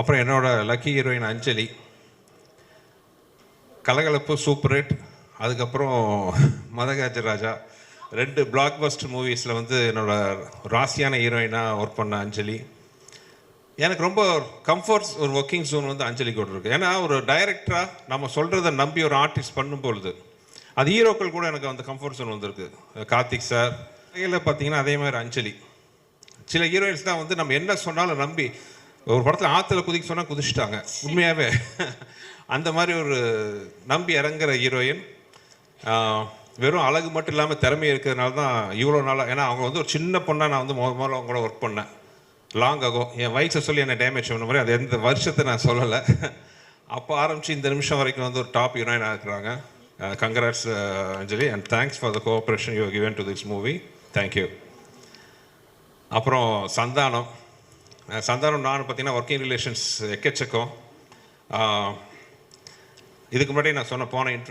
அப்புறம் என்னோடய lucky heroine அஞ்சலி. கலகலப்பு super hit அதுக்கப்புறம் மதகாஜ ராஜா. ரெண்டு பிளாக் பஸ்டர் மூவிஸில் வந்து என்னோடய ராசியான ஹீரோயினாக ஒர்க் பண்ண அஞ்சலி. எனக்கு ரொம்ப கம்ஃபர்ட்ஸ் ஒரு ஒர்க்கிங் ஜோன் வந்து அஞ்சலி கூட இருக்கு. ஏன்னா ஒரு டைரக்டராக நம்ம சொல்கிறத நம்பி ஒரு ஆர்டிஸ்ட் பண்ணும்பொழுது அது ஹீரோக்கள் கூட எனக்கு அந்த கம்ஃபர்ட் ஜோன் வந்திருக்கு. கார்த்திக் சார் கையில் பார்த்தீங்கன்னா அதே மாதிரி அஞ்சலி. சில ஹீரோயின்ஸ் தான் வந்து நம்ம என்ன சொன்னாலும் நம்பி ஒரு படத்தில் ஆற்றுல குதிக்க சொன்னால் குதிச்சிட்டாங்க. உண்மையாகவே அந்த மாதிரி ஒரு நம்பி இறங்குற ஹீரோயின் வெறும் அழகு மட்டும் இல்லாமல் திறமை இருக்கிறதுனால தான் இவ்வளோ நாளாக ஏன்னா அவங்க வந்து ஒரு சின்ன பொண்ணாக நான் வந்து முதல் முதல்ல அவங்க கூட ஒர்க் பண்ணேன். லாங் ஆகும் என் வயசை சொல்லி என்னை டேமேஜ் பண்ண மாதிரி அது எந்த வருஷத்தை நான் சொல்லலை. அப்போ ஆரம்பித்து இந்த நிமிஷம் வரைக்கும் வந்து ஒரு டாப் ஹீரோயினாக இருக்கிறாங்க. Congrats Anjali and thanks for the cooperation you given to this movie thank you அப்புறம் சந்தானம். சந்தானம் நான் பார்த்தீங்கன்னா ஒர்க்கிங் ரிலேஷன்ஸ் எக்கச்சக்கம். இதுக்கு முன்னாடி நான் சொன்ன போன இன்ட்ரோ